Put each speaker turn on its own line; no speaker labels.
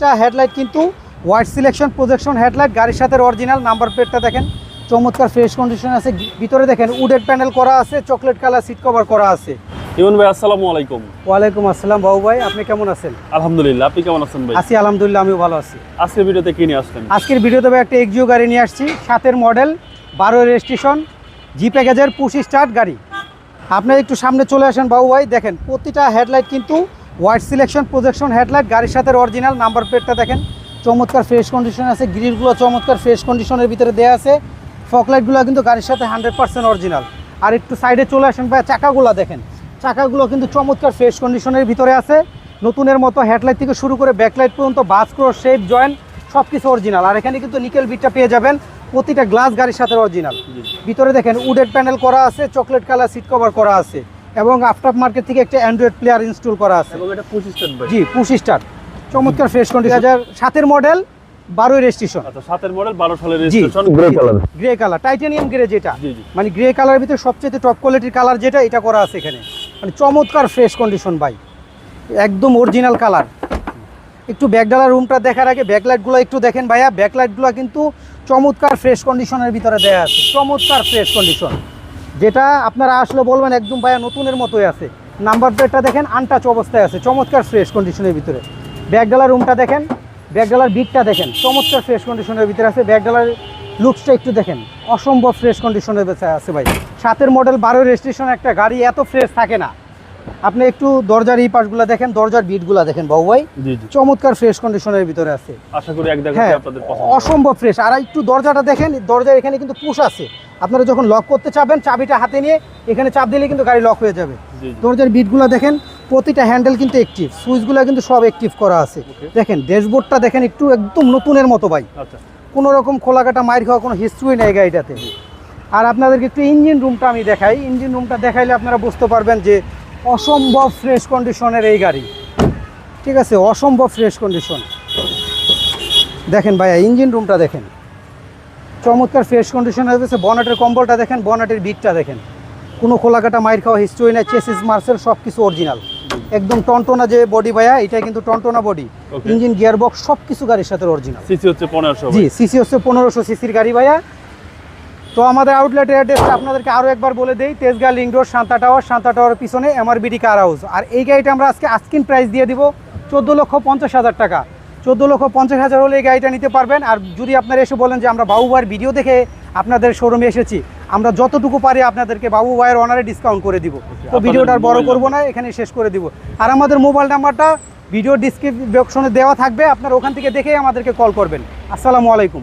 এটা হেডলাইট কিন্তু white selection projection headlight গাড়ির সাথে অরিজিনাল নাম্বার প্লেটটা দেখেন। চমৎকার ফ্রেশ কন্ডিশন আছে। ভিতরে দেখেন উডেড প্যানেল করা আছে চকলেট কালার সিট কভার করা আছে।
ইমন ভাই আসসালামু আলাইকুম।
ওয়ালাইকুম আসসালাম বাবু ভাই আপনি কেমন আছেন?
আলহামদুলিল্লাহ আপনি কেমন আছেন ভাই?
আছি আলহামদুলিল্লাহ আমিও ভালো আছি।
আজকের ভিডিওতে কি নিয়ে আসলেন?
আজকের ভিডিওতে ভাই একটা এক্সিও গাড়ি নিয়ে আসছি। সাতের মডেল বারো রেজিস্ট্রেশন জি প্যাকেজের পুশ স্টার্ট গাড়ি। আপনি একটু সামনে চলে আসেন বাবু ভাই দেখেন প্রতিটা হেডলাইট কিন্তু হোয়াইট সিলেকশন প্রজেকশন হেডলাইট গাড়ির সাথে অরিজিনাল নাম্বার প্লেটটা দেখেন। চমৎকার ফ্রেশ কন্ডিশন আছে গ্রিলগুলো চমৎকার ফ্রেশ কন্ডিশনের ভিতরে দেওয়া আছে। ফকলাইটগুলো কিন্তু গাড়ির সাথে হান্ড্রেড পার্সেন্ট অরিজিনাল আর একটু সাইডে চলে আসেন ভাই চাকাগুলো দেখেন। চাকাগুলো কিন্তু চমৎকার ফ্রেশ কন্ডিশনের ভিতরে আছে। নতুনের মতো হেডলাইট থেকে শুরু করে ব্যাকলাইট পর্যন্ত বাস ক্রো শেপ জয়েন্ট সব কিছু অরিজিনাল আর এখানে কিন্তু নিকেল বিটটা পেয়ে যাবেন প্রতিটা গ্লাস গাড়ির সাথে অরিজিনাল ভিতরে দেখেন উডেড প্যানেল করা আছে চকলেট কালার সিট কভার করা আছে। এবং আফটার মার্কেট থেকে একটা অ্যান্ড্রয়েড প্লেয়ার ইনস্টল করা আছে। জি পুশ স্টার চমৎকার ফ্রেশ কন্ডিশন হাজার সাতের মডেল বারোই রেজিস্ট্রেশন
আচ্ছা সাতের মডেল বারো সালের registration
grey colour grey colour titanium grey যেটা। মানে গ্রে কালারের ভিতরে সবচেয়ে টপ কোয়ালিটির কালার যেটা এটা করা আছে এখানে। মানে চমৎকার ফ্রেশ কন্ডিশন ভাই। একদম অরিজিনাল কালার একটু ব্যাকডালার রুমটা দেখার আগে ব্যাকলাইটগুলো একটু দেখেন ভাইয়া। ব্যাকলাইটগুলো কিন্তু চমৎকার ফ্রেশ কন্ডিশনের ভিতরে দেয়া আছে। চমৎকার ফ্রেশ কন্ডিশন যেটা আপনারা আসলে বলবেন একদম ভাইয়া নতুনের মতোই আছে। নাম্বার প্লেটটা দেখেন আনটাচ অবস্থায় আছে চমৎকার ফ্রেশ কন্ডিশনের ভিতরে। ব্যাকডালার রুমটা দেখেন ব্যাকডালার বিটটা দেখেন চমৎকার ফ্রেশ কন্ডিশনের ভিতরে আছে। ব্যাকডালার লুকসটা একটু দেখেন অসম্ভব ফ্রেশ কন্ডিশনের ভিতরে আছে ভাই। সাতের মডেল বারো রেজিস্ট্রেশন একটা গাড়ি এত ফ্রেশ থাকে না। আপনি একটু দরজার এই পাশগুলো দেখেন দরজার বিটগুলো দেখেন বাবু ভাই। চমৎকার ফ্রেশ কন্ডিশনের ভিতরে আছে।
আশা করি এক
হ্যাঁ
আপনাদের
অসম্ভব ফ্রেশ আর একটু দরজাটা দেখেন দরজার এখানে কিন্তু পুশ আছে। আপনারা যখন লক করতে চাবেন চাবিটা হাতে নিয়ে এখানে চাপ দিলে কিন্তু গাড়ি লক হয়ে যাবে। দরজার বিটগুলো দেখেন প্রতিটা হ্যান্ডেল কিন্তু অ্যাক্টিভ সুইচগুলো কিন্তু সব অ্যাক্টিভ করা আছে। দেখেন ড্যাশবোর্ডটা দেখেন একটু একদম নতুনের মতো ভাই।
আচ্ছা।
কোনো রকম খোলাকাটা মাইর খাওয়া কোনো হিস্ট্রি নেই গাড়িটাতে। আর আপনাদেরকে একটু ইঞ্জিন রুমটা আমি দেখাই। ইঞ্জিন রুমটা দেখাইলে আপনারা বুঝতে পারবেন যে অসম্ভব ফ্রেশ কন্ডিশনের এই গাড়ি। ঠিক আছে অসম্ভব ফ্রেশ কন্ডিশন দেখেন ভাইয়া ইঞ্জিন রুমটা দেখেন। চমৎকার ফ্রেশ কন্ডিশন হয়েছে বনাটের কম্বলটা দেখেন বনাটের বিটটা দেখেন। কোনো খোলাকাটা মাইর খাওয়া হিস্ট্রি নাই চেসিস মার্সেল সব কিছু অরিজিনাল একদম টনটনা যে বডি ভাইয়া এটা কিন্তু টনটনা বডি ইঞ্জিন গিয়ার বক্স সব কিছু গাড়ির সাথে অরিজিনাল
সিসি হচ্ছে পনেরোশো
জি সিসি হচ্ছে পনেরোশো সিসির গাড়ি ভাইয়া। তো আমাদের আউটলেটের অ্যাড্রেসটা আপনাদেরকে আরও একবার বলে দেই। Tejgaon link road Shanta tower Shanta টাওয়ারের পিছনে এমআরবিডি কার হাউস আর এই গাড়িটা আমরা আজকে আস্কিন প্রাইস দিয়ে দিব চোদ্দ লক্ষ পঞ্চাশ হাজার টাকা। চোদ্দ লক্ষ পঞ্চাশ হাজার হলে এই গাড়িটা নিতে পারবেন। আর যদি আপনারা এসে বলেন যে আমরা বাবু ভাইয়ের ভিডিও দেখে আপনাদের শোরুমে এসেছি আমরা যতটুকু পারি আপনাদেরকে বাবু ভাইয়ের অনারে ডিসকাউন্ট করে দিব। তো ভিডিওটা বড় করব না এখানে শেষ করে দিব। আর আমাদের মোবাইল নাম্বারটা ভিডিও ডিসক্রিপশনে দেওয়া থাকবে আপনারা ওখান থেকে দেখেই আমাদেরকে কল করবেন। আসসালামু আলাইকুম।